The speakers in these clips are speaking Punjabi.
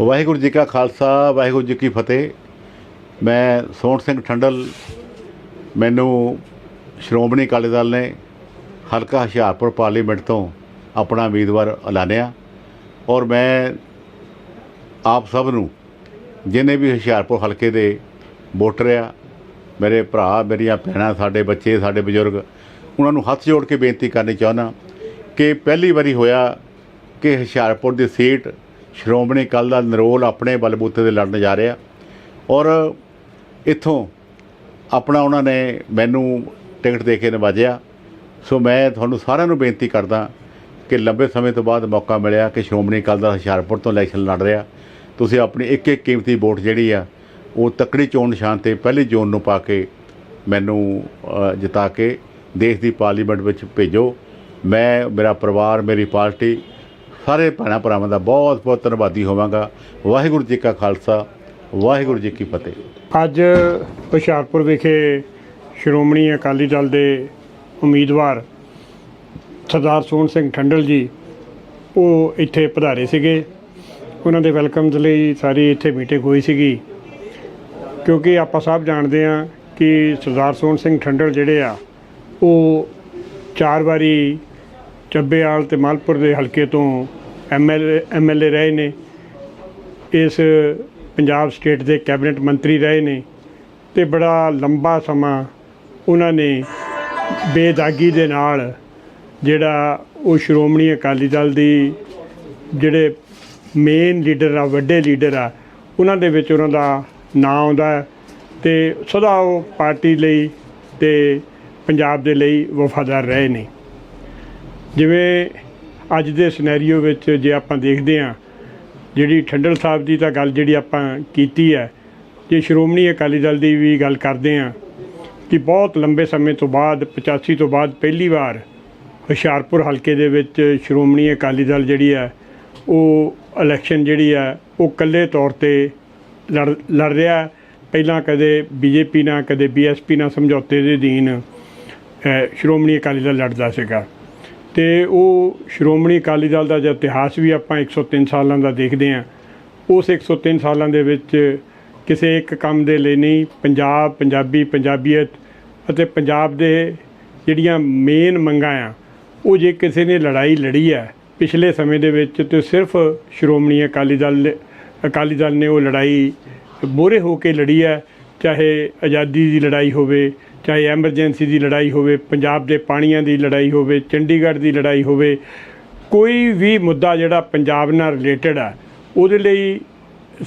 ਵਾਹਿਗੁਰੂ ਜੀ ਕਾ ਖਾਲਸਾ, ਵਾਹਿਗੁਰੂ ਜੀ ਕੀ ਫਤਿਹ। ਮੈਂ ਸੋਹਣ ਸਿੰਘ ਠੰਡਲ, ਮੈਨੂੰ ਸ਼੍ਰੋਮਣੀ ਅਕਾਲੀ ਦਲ ਨੇ ਹਲਕਾ ਹੁਸ਼ਿਆਰਪੁਰ ਪਾਰਲੀਮੈਂਟ ਤੋਂ ਆਪਣਾ ਉਮੀਦਵਾਰ ਐਲਾਨਿਆ ਔਰ ਮੈਂ ਆਪ ਸਭ ਨੂੰ, ਜਿਨੇ ਵੀ ਹੁਸ਼ਿਆਰਪੁਰ ਹਲਕੇ ਦੇ ਵੋਟਰ ਆ, ਮੇਰੇ ਭਰਾ, ਮੇਰੀਆਂ ਭੈਣਾਂ, ਸਾਡੇ ਬੱਚੇ, ਸਾਡੇ ਬਜ਼ੁਰਗ, ਉਹਨਾਂ ਨੂੰ ਹੱਥ ਜੋੜ ਕੇ ਬੇਨਤੀ ਕਰਨੀ ਚਾਹੁੰਦਾ ਕਿ ਪਹਿਲੀ ਵਾਰੀ ਹੋਇਆ ਕਿ ਹੁਸ਼ਿਆਰਪੁਰ ਦੀ ਸੀਟ ਸ਼੍ਰੋਮਣੀ ਅਕਾਲੀ ਦਲ ਨਰੋਲ ਆਪਣੇ ਬਲਬੂਤੇ ਦੇ ਲੜਨ ਜਾ ਰਿਹਾ। ਔਰ ਇੱਥੋਂ ਆਪਣਾ ਉਹਨਾਂ ਨੇ ਮੈਨੂੰ ਟਿਕਟ ਦੇ ਕੇ ਨਵਾਜਿਆ। ਸੋ ਮੈਂ ਤੁਹਾਨੂੰ ਸਾਰਿਆਂ ਨੂੰ ਬੇਨਤੀ ਕਰਦਾ ਕਿ ਲੰਬੇ ਸਮੇਂ ਤੋਂ ਬਾਅਦ ਮੌਕਾ ਮਿਲਿਆ ਕਿ ਸ਼੍ਰੋਮਣੀ ਅਕਾਲੀ ਦਲ ਹੁਸ਼ਿਆਰਪੁਰ ਤੋਂ ਇਲੈਕਸ਼ਨ ਲੜ ਰਿਹਾ। ਤੁਸੀਂ ਆਪਣੀ ਇੱਕ ਇੱਕ ਕੀਮਤੀ ਵੋਟ ਜਿਹੜੀ ਆ ਉਹ ਤਕੜੀ ਚੋਣ ਨਿਸ਼ਾਨ ਤੇ ਪਹਿਲੀ ਜੂਨ ਨੂੰ ਪਾ ਕੇ ਮੈਨੂੰ ਅ, ਜਿਤਾ ਕੇ ਦੇਸ਼ ਦੀ ਪਾਰਲੀਮੈਂਟ ਵਿੱਚ ਭੇਜੋ। ਮੈਂ ਮੇਰਾ ਪਰਿਵਾਰ ਮੇਰੀ ਪਾਰਟੀ ਸਾਰੇ ਭੈਣਾਂ ਭਰਾਵਾਂ ਦਾ ਬਹੁਤ ਬਹੁਤ ਧੰਨਵਾਦੀ ਹੋਵਾਂਗਾ। ਵਾਹਿਗੁਰੂ ਜੀ ਕਾ ਖਾਲਸਾ, ਵਾਹਿਗੁਰੂ ਜੀ ਕੀ ਫਤਿਹ। ਅੱਜ ਹੁਸ਼ਿਆਰਪੁਰ ਵਿਖੇ ਸ਼੍ਰੋਮਣੀ ਅਕਾਲੀ ਦਲ ਦੇ ਉਮੀਦਵਾਰ ਸਰਦਾਰ ਸੋਹਣ ਸਿੰਘ ਠੰਡਲ ਜੀ, ਉਹ ਇੱਥੇ ਪਧਾਰੇ ਸੀਗੇ। ਉਹਨਾਂ ਦੇ ਵੈਲਕਮ ਦੇ ਲਈ ਸਾਰੀ ਇੱਥੇ ਮੀਟਿੰਗ ਹੋਈ ਸੀਗੀ। ਕਿਉਂਕਿ ਆਪਾਂ ਸਭ ਜਾਣਦੇ ਆ ਕਿ ਸਰਦਾਰ ਸੋਹਣ ਸਿੰਘ ਠੰਡਲ ਜਿਹੜੇ ਆ, ਉਹ ਚਾਰ ਵਾਰੀ ਚੱਬੇਵਾਲ ਤੇ ਮਾਲਪੁਰ ਦੇ ਹਲਕੇ ਤੋਂ ਐਮਐਲਏ ਐਮਐਲਏ ਰਹੇ ਨੇ। ਇਸ ਪੰਜਾਬ ਸਟੇਟ ਦੇ ਕੈਬਨਿਟ ਮੰਤਰੀ ਰਹੇ ਨੇ ਤੇ ਬੜਾ ਲੰਬਾ ਸਮਾਂ ਉਹਨਾਂ ਨੇ ਬੇਦਾਗੀ ਦੇ ਨਾਲ ਜਿਹੜਾ ਉਹ ਸ਼੍ਰੋਮਣੀ ਅਕਾਲੀ ਦਲ ਦੀ ਜਿਹੜੇ ਮੇਨ ਲੀਡਰ ਆ, ਵੱਡੇ ਲੀਡਰ ਆ, ਉਹਨਾਂ ਦੇ ਵਿੱਚ ਉਹਨਾਂ ਦਾ ਨਾਂ ਆਉਂਦਾ ਹੈ ਤੇ ਸਦਾ ਉਹ ਪਾਰਟੀ ਲਈ ਤੇ ਪੰਜਾਬ ਦੇ ਲਈ ਵਫਾਦਾਰ ਰਹੇ ਨੇ। ਜਿਵੇਂ ਅੱਜ ਦੇ ਸਿਨੈਰੀਓ ਵਿੱਚ ਜੇ ਆਪਾਂ ਦੇਖਦੇ ਹਾਂ, ਜਿਹੜੀ ਠੰਡਲ ਸਾਹਿਬ ਦੀ ਤਾਂ ਗੱਲ ਜਿਹੜੀ ਆਪਾਂ ਕੀਤੀ ਹੈ, ਜੇ ਸ਼੍ਰੋਮਣੀ ਅਕਾਲੀ ਦਲ ਦੀ ਵੀ ਗੱਲ ਕਰਦੇ ਹਾਂ, ਕਿ ਬਹੁਤ ਲੰਬੇ ਸਮੇਂ ਤੋਂ ਬਾਅਦ 85 ਤੋਂ ਬਾਅਦ ਪਹਿਲੀ ਵਾਰ ਹੁਸ਼ਿਆਰਪੁਰ ਹਲਕੇ ਦੇ ਵਿੱਚ ਸ਼੍ਰੋਮਣੀ ਅਕਾਲੀ ਦਲ ਜਿਹੜੀ ਹੈ, ਉਹ ਇਲੈਕਸ਼ਨ ਜਿਹੜੀ ਹੈ, ਉਹ ਇਕੱਲੇ ਤੌਰ ਤੇ ਲੜ ਲੜ ਰਿਹਾ ਪਹਿਲਾਂ ਕਦੇ ਬੀਜੇਪੀ ਨਾਲ, ਕਦੇ ਬੀਐਸਪੀ ਨਾਲ ਸਮਝੌਤੇ ਦੇ ਅਧੀਨ ਸ਼੍ਰੋਮਣੀ ਅਕਾਲੀ ਦਲ ਲੜਦਾ ਸੀਗਾ। ਤੇ ਉਹ ਸ਼੍ਰੋਮਣੀ ਅਕਾਲੀ ਦਲ ਦਾ ਜੇ ਇਤਿਹਾਸ ਵੀ ਆਪਾਂ 103 ਸਾਲਾਂ ਦਾ ਦੇਖਦੇ ਹਾਂ, ਉਸ 103 ਸਾਲਾਂ ਦੇ ਵਿੱਚ ਕਿਸੇ ਇੱਕ ਕੰਮ ਦੇ ਲਈ ਨਹੀਂ, ਪੰਜਾਬ, ਪੰਜਾਬੀ, ਪੰਜਾਬੀਅਤ ਅਤੇ ਪੰਜਾਬ ਦੇ ਜਿਹੜੀਆਂ ਮੇਨ ਮੰਗਾਂ ਆ, ਉਹ ਜੇ ਕਿਸੇ ਨੇ ਲੜਾਈ ਲੜੀ ਹੈ, ਪਿਛਲੇ ਸਮੇਂ ਦੇ ਵਿੱਚ ਤੇ ਸਿਰਫ ਸ਼੍ਰੋਮਣੀ ਅਕਾਲੀ ਦਲ ਅਕਾਲੀ ਦਲ ਨੇ ਉਹ ਲੜਾਈ ਮੋਹਰੇ ਹੋ ਕੇ ਲੜੀ ਹੈ ਚਾਹੇ ਆਜ਼ਾਦੀ ਦੀ ਲੜਾਈ ਹੋਵੇ ਚਾਹੇ ਐਮਰਜੈਂਸੀ ਦੀ ਲੜਾਈ ਹੋਵੇ ਪੰਜਾਬ ਦੇ ਪਾਣੀਆਂ ਦੀ ਲੜਾਈ ਹੋਵੇ ਚੰਡੀਗੜ੍ਹ ਦੀ ਲੜਾਈ ਹੋਵੇ ਕੋਈ ਵੀ ਮੁੱਦਾ ਜਿਹੜਾ ਪੰਜਾਬ ਨਾਲ ਰਿਲੇਟਡ ਹੈ ਉਹਦੇ ਲਈ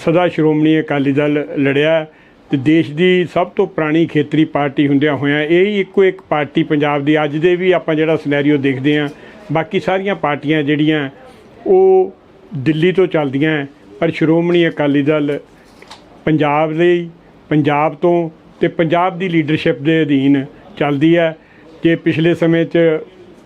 ਸਦਾ ਸ਼੍ਰੋਮਣੀ ਅਕਾਲੀ ਦਲ ਲੜਿਆ ਹੈ ਤੇ ਦੇਸ਼ ਦੀ ਸਭ ਤੋਂ ਪੁਰਾਣੀ ਖੇਤਰੀ ਪਾਰਟੀ ਹੁੰਦਿਆਂ ਹੋਇਆਂ ਇਹ ਹੀ ਇੱਕੋ ਇੱਕ ਪਾਰਟੀ ਪੰਜਾਬ ਦੀ ਅੱਜ ਦੇ ਵੀ ਆਪਾਂ ਜਿਹੜਾ ਸਿਨੈਰੀਓ ਦੇਖਦੇ ਹਾਂ ਬਾਕੀ ਸਾਰੀਆਂ ਪਾਰਟੀਆਂ ਜਿਹੜੀਆਂ ਉਹ ਦਿੱਲੀ ਤੋਂ ਚੱਲਦੀਆਂ ਹੈ, ਪਰ ਸ਼੍ਰੋਮਣੀ ਅਕਾਲੀ ਦਲ ਪੰਜਾਬ ਲਈ ਪੰਜਾਬ ਤੋਂ ਤੇ ਪੰਜਾਬ ਦੀ ਲੀਡਰਸ਼ਿਪ ਦੇ ਅਧੀਨ ਚੱਲਦੀ ਹੈ। ਜੇ ਪਿਛਲੇ ਸਮੇਂ 'ਚ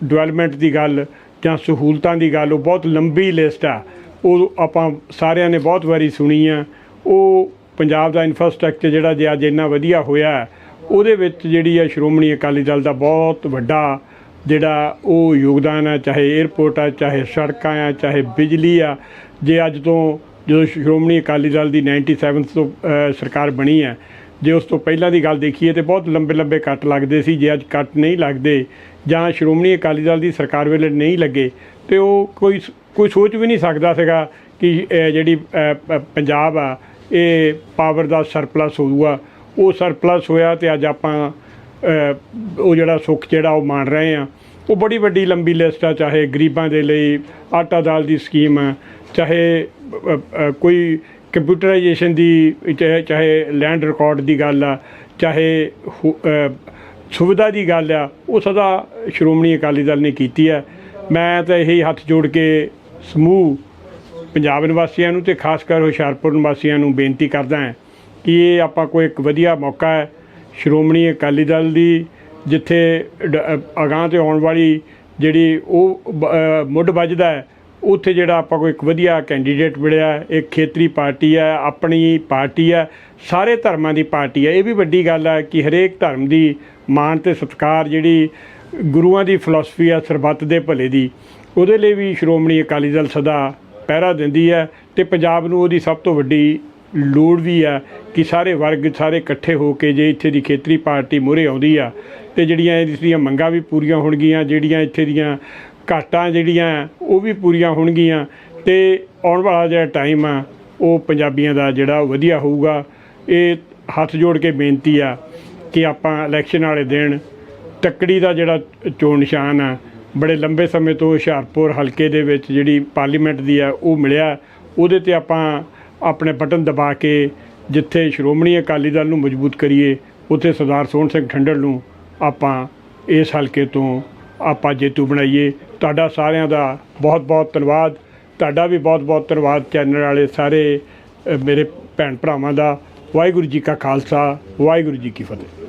ਡਿਵੈਲਪਮੈਂਟ ਦੀ ਗੱਲ ਜਾਂ ਸਹੂਲਤਾਂ ਦੀ ਗੱਲ, ਉਹ ਬਹੁਤ ਲੰਬੀ ਲਿਸਟ ਆ। ਉਹ ਆਪਾਂ ਸਾਰਿਆਂ ਨੇ ਬਹੁਤ ਵਾਰੀ ਸੁਣੀ ਆ। ਉਹ ਪੰਜਾਬ ਦਾ ਇਨਫਰਾਸਟ੍ਰਕਚਰ ਜਿਹੜਾ ਜੇ ਅੱਜ ਇੰਨਾ ਵਧੀਆ ਹੋਇਆ ਉਹਦੇ ਵਿੱਚ ਜਿਹੜੀ ਆ ਸ਼੍ਰੋਮਣੀ ਅਕਾਲੀ ਦਲ ਦਾ ਬਹੁਤ ਵੱਡਾ ਜਿਹੜਾ ਉਹ ਯੋਗਦਾਨ ਹੈ ਚਾਹੇ 에ਅਰਪੋਰਟ ਆ, ਚਾਹੇ ਸੜਕਾਂ ਆ, ਚਾਹੇ ਬਿਜਲੀ ਆ, ਜੇ ਅੱਜ ਤੋਂ ਜਦੋਂ ਸ਼੍ਰੋਮਣੀ ਅਕਾਲੀ ਦਲ ਦੀ 97 ਤੋਂ ਸਰਕਾਰ ਬਣੀ ਹੈ, ਜੇ ਉਸ ਤੋਂ ਪਹਿਲਾਂ ਦੀ ਗੱਲ ਦੇਖੀਏ ਤੇ ਬਹੁਤ ਲੰਬੇ ਲੰਬੇ ਕੱਟ ਲੱਗਦੇ ਸੀ, ਜੇ ਅੱਜ ਕੱਟ ਨਹੀਂ ਲੱਗਦੇ ਜਾਂ ਸ਼੍ਰੋਮਣੀ ਅਕਾਲੀ ਦਲ ਦੀ ਸਰਕਾਰ ਵੇਲੇ ਨਹੀਂ ਲੱਗੇ, ਤੇ ਉਹ ਕੋਈ ਕੋਈ ਸੋਚ ਵੀ ਨਹੀਂ ਸਕਦਾ ਸੀਗਾ ਕਿ ਜਿਹੜੀ ਪੰਜਾਬ ਆ, ਇਹ ਪਾਵਰ ਦਾ ਸਰਪਲਸ ਹੋਊਗਾ। ਉਹ ਸਰਪਲਸ ਹੋਇਆ ਤੇ ਅੱਜ ਆਪਾਂ ਉਹ ਜਿਹੜਾ ਸੁੱਖ ਜਿਹੜਾ ਉਹ ਮਾਣ ਰਹੇ ਆ ਉਹ ਬੜੀ ਵੱਡੀ ਲੰਬੀ ਲਿਸਟ ਆ, ਚਾਹੇ ਗਰੀਬਾਂ ਦੇ ਲਈ ਆਟਾ ਦਾਲ ਦੀ ਸਕੀਮ ਆ ਚਾਹੇ ਕੋਈ ਕੰਪਿਊਟਰਾਈਜੇਸ਼ਨ ਦੀ, ਚਾਹੇ ਚਾਹੇ ਲੈਂਡ ਰਿਕਾਰਡ ਦੀ ਗੱਲ ਆ, ਚਾਹੇ ਹੁ- ਸੁਵਿਧਾ ਦੀ ਗੱਲ ਆ, ਉਹ ਸਦਾ ਸ਼੍ਰੋਮਣੀ ਅਕਾਲੀ ਦਲ ਨੇ ਕੀਤੀ ਹੈ ਮੈਂ ਤਾਂ ਇਹੀ ਹੱਥ ਜੋੜ ਕੇ ਸਮੂਹ ਪੰਜਾਬ ਨਿਵਾਸੀਆਂ ਨੂੰ ਤੇ ਖਾਸ ਕਰ ਹੁਸ਼ਿਆਰਪੁਰ ਨਿਵਾਸੀਆਂ ਨੂੰ ਬੇਨਤੀ ਕਰਦਾ ਹਾਂ ਕਿ ਇਹ ਆਪਾਂ ਕੋਈ ਇੱਕ ਵਧੀਆ ਮੌਕਾ ਹੈ ਸ਼੍ਰੋਮਣੀ ਅਕਾਲੀ ਦਲ ਦੀ, ਜਿੱਥੇ ਡ- ਅਗਾਂਹ ਤੇ ਆਉਣ ਵਾਲੀ ਜਿਹੜੀ ਉਹ ਮੁੱਢ ਵੱਜਦਾ ਹੈ ਉੱਥੇ ਜਿਹੜਾ ਆਪਾਂ ਕੋਈ ਇੱਕ ਵਧੀਆ ਕੈਂਡੀਡੇਟ ਮਿਲਿਆ ਹੈ, ਇੱਕ ਖੇਤਰੀ ਪਾਰਟੀ ਹੈ ਆਪਣੀ ਪਾਰਟੀ ਹੈ ਸਾਰੇ ਧਰਮਾਂ ਦੀ ਪਾਰਟੀ ਹੈ ਇਹ ਵੀ ਵੱਡੀ ਗੱਲ ਹੈ ਕਿ ਹਰੇਕ ਧਰਮ ਦੀ ਮਾਣ ਤੇ ਸਤਿਕਾਰ ਜਿਹੜੀ ਗੁਰੂਆਂ ਦੀ ਫਿਲਾਸਫੀ ਆ ਸਰਬੱਤ ਦੇ ਭਲੇ ਦੀ ਉਹਦੇ ਲਈ ਵੀ ਸ਼੍ਰੋਮਣੀ ਅਕਾਲੀ ਦਲ ਸਦਾ ਪਹਿਰਾ ਦਿੰਦੀ ਹੈ ਤੇ ਪੰਜਾਬ ਨੂੰ ਉਹਦੀ ਸਭ ਤੋਂ ਵੱਡੀ ਲੋੜ ਵੀ ਆ ਕਿ ਸਾਰੇ ਵਰਗ ਸਾਰੇ ਇਕੱਠੇ ਹੋ ਕੇ ਜੇ ਇੱਥੇ ਦੀ ਖੇਤਰੀ ਪਾਰਟੀ ਮੂਹਰੇ ਆਉਂਦੀ ਆ ਤੇ ਜਿਹੜੀਆਂ ਇਸ ਦੀਆਂ ਮੰਗਾਂ ਵੀ ਪੂਰੀਆਂ ਹੋਣਗੀਆਂ ਜਿਹੜੀਆਂ ਇੱਥੇ ਦੀਆਂ ਘਾਟਾਂ ਜਿਹੜੀਆਂ, ਉਹ ਵੀ ਪੂਰੀਆਂ ਹੋਣਗੀਆਂ ਤੇ ਆਉਣ ਵਾਲਾ ਜਿਹੜਾ ਟਾਈਮ ਆ, ਉਹ ਪੰਜਾਬੀਆਂ ਦਾ ਜਿਹੜਾ ਉਹ ਵਧੀਆ ਹੋਊਗਾ। ਇਹ ਹੱਥ ਜੋੜ ਕੇ ਬੇਨਤੀ ਆ ਕਿ ਆਪਾਂ ਇਲੈਕਸ਼ਨ ਵਾਲੇ ਦਿਨ ਤੱਕੜੀ ਦਾ ਜਿਹੜਾ ਚੋਣ ਨਿਸ਼ਾਨ ਆ, ਬੜੇ ਲੰਬੇ ਸਮੇਂ ਤੋਂ ਹੁਸ਼ਿਆਰਪੁਰ ਹਲਕੇ ਦੇ ਵਿੱਚ ਜਿਹੜੀ ਪਾਰਲੀਮੈਂਟ ਦੀ ਆ, ਉਹ ਮਿਲਿਆ। ਉਹਦੇ ਤੇ ਆਪਾਂ ਆਪਣੇ ਬਟਨ ਦਬਾ ਕੇ ਜਿੱਥੇ ਸ਼੍ਰੋਮਣੀ ਅਕਾਲੀ ਦਲ ਨੂੰ ਮਜ਼ਬੂਤ ਕਰੀਏ, ਉੱਥੇ ਸਰਦਾਰ ਸੋਹਣ ਸਿੰਘ ਠੰਡਲ ਨੂੰ ਆਪਾਂ ਇਸ ਹਲਕੇ ਤੋਂ ਆਪਾਂ ਜੇਤੂ ਬਣਾਈਏ, ਤੁਹਾਡਾ ਸਾਰਿਆਂ ਦਾ ਬਹੁਤ ਬਹੁਤ ਧੰਨਵਾਦ। ਤੁਹਾਡਾ ਵੀ ਬਹੁਤ ਬਹੁਤ ਧੰਨਵਾਦ ਚੈਨਲ ਵਾਲੇ ਸਾਰੇ ਮੇਰੇ ਭੈਣ ਭਰਾਵਾਂ ਦਾ। ਵਾਹਿਗੁਰੂ ਜੀ ਕਾ ਖਾਲਸਾ, ਵਾਹਿਗੁਰੂ ਜੀ ਕੀ ਫਤਿਹ।